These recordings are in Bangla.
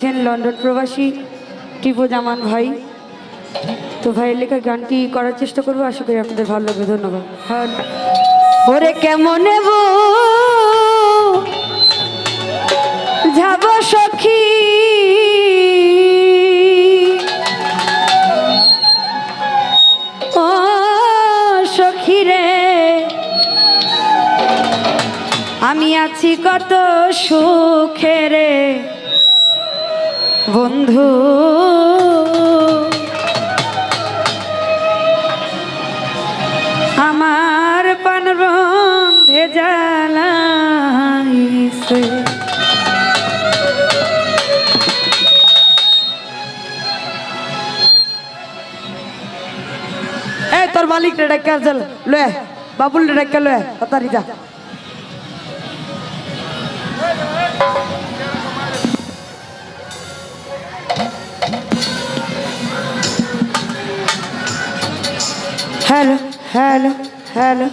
আছেন লন্ডন প্রবাসী টিপু জামান ভাই। তো ভাইয়ের লেখা গানটি করার চেষ্টা করব। আশা করি আপনাদের ভালো লাগবে। ধন্যবাদ। ওরে কেমন যাব সখী? ও সখী রে, আমি আছি কত সুখে রে। বন্ধু। আমার পান বন্ধে জ্বালাইছে। এই তোর মালিক রে চল লয়ে বাবুল রে ডাক্কা লয়ে, তাড়াতাড়ি যা। হ্যালো হ্যালো হ্যালো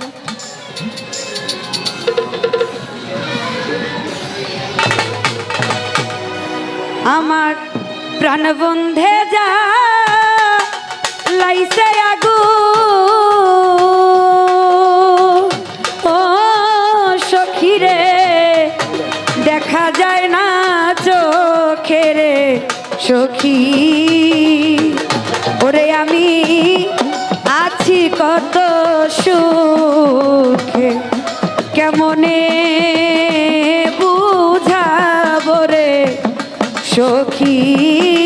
আমার প্রাণবন্ধে যা লাইছে আগু। ও সখীরে, দেখা যায় না চোখেরে সখী। ওরে আমি কত সুখে কেমনে বুঝাবরে সখী?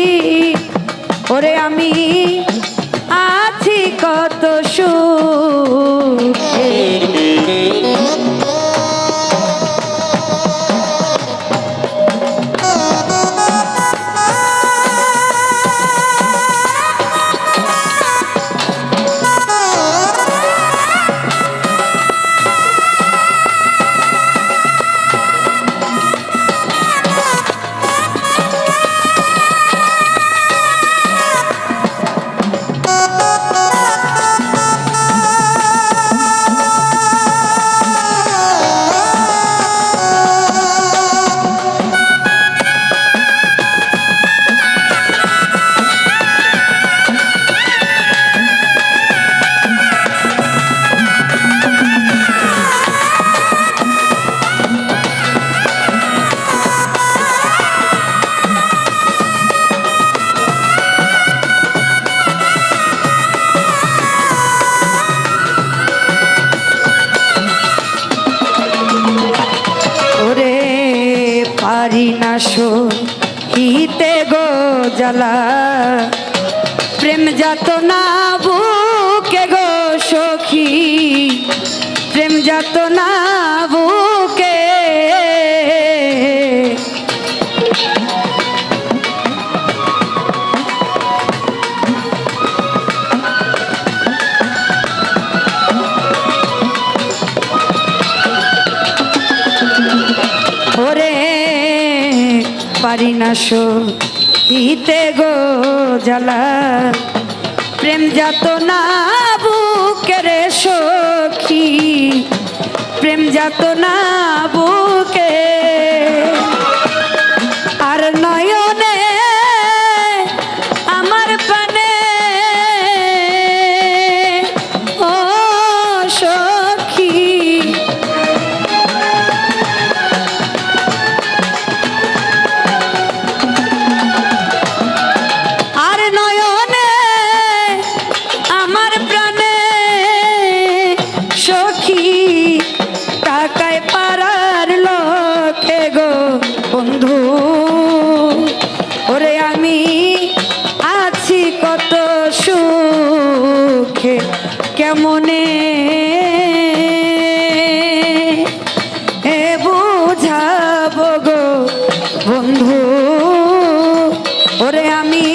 পারি না হিতে গো জ্বালা। প্রেম যাত না পারি না ইতে গো জ্বালা। প্রেম যাত না বুকে রে সখী। প্রেম যাত না বুকে সখী টাকায় পারার লোকে গো বন্ধু। ওরে আমি আছি কত সুখে, কেমনে? বন্ধু। ওরে আমি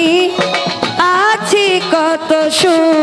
আছি কত সুখে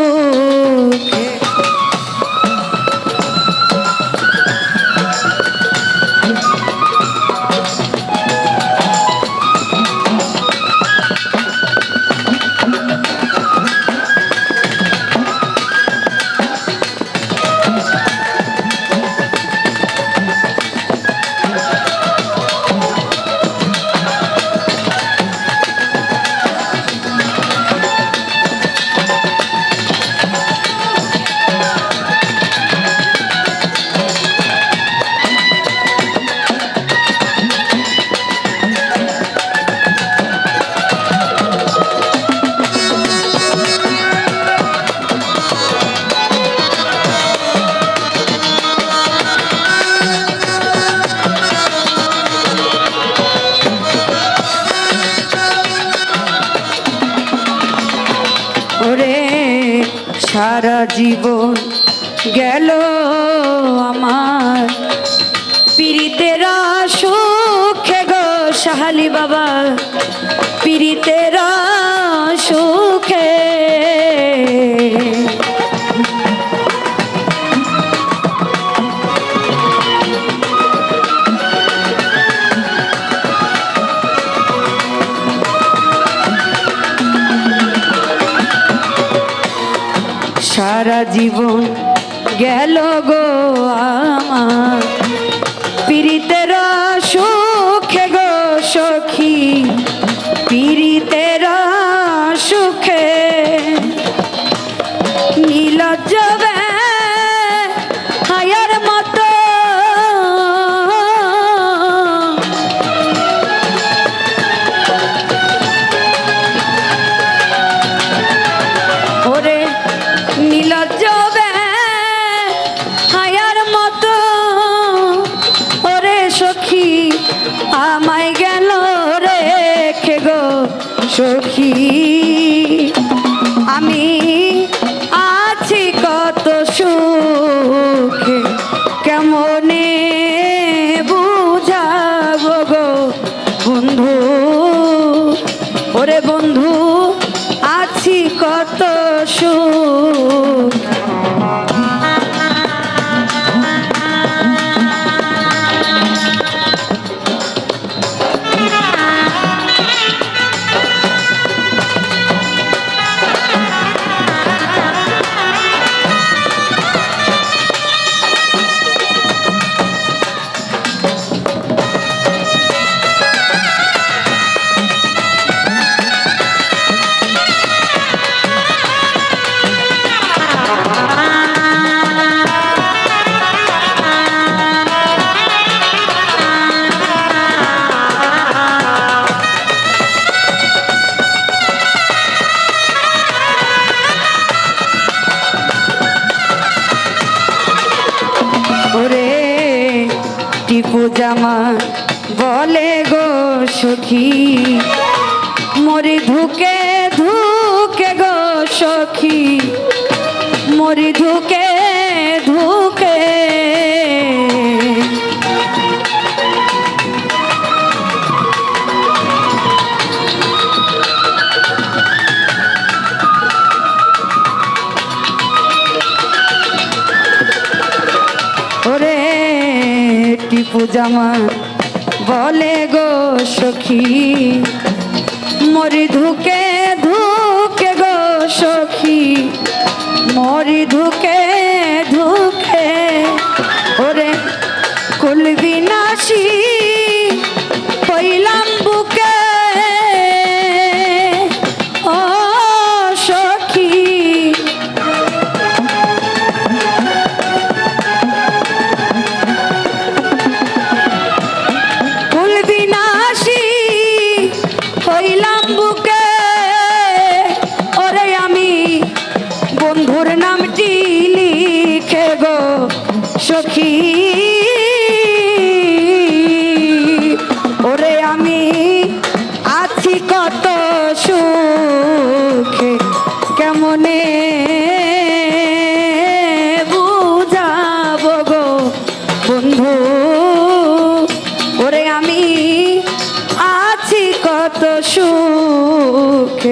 জীবন গেল বন্ধু আছি কত সুখ। জামা বলে গো সখী। মরি ধুকে জামা বলে গো সখী, মরি ধুকে ধুকে গো সখী, মরি ধুকে ধুকে, ওরে কুল বিনাশী হইলাম নামটি লিখে গো, সখী। ওরে আমি আছি কত সুখে, কেমনে বুঝাবো গো বন্ধু? ওরে আমি আছি কত সুখে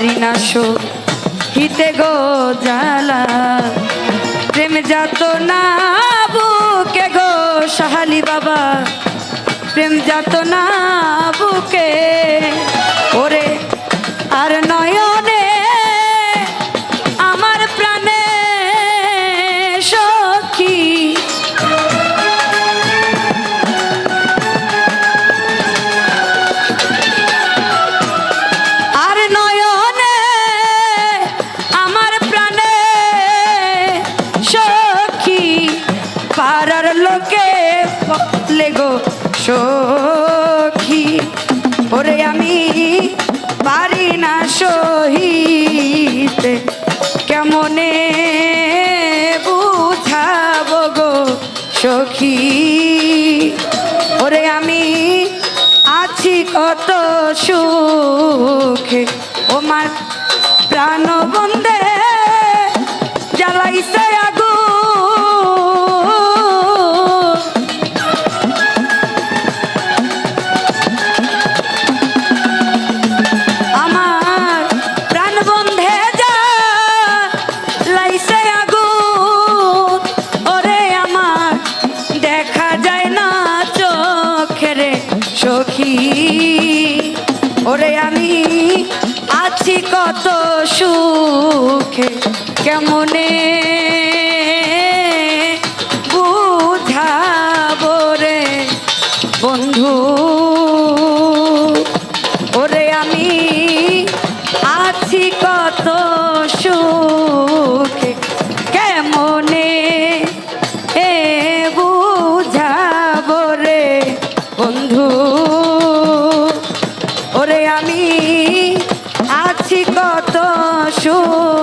পারি না শো হিতে গো জালা প্রেম যাত না বুকে গো সাহালি বাবা। প্রেম যাত না বুকে বলে গো সখী। ওরে আমি পারি না সহিতে, কেমনে বুঝাবো গো সখী? ওরে আমি আছি কত সুখে, ও মার কত সুখে কেমনে সুখে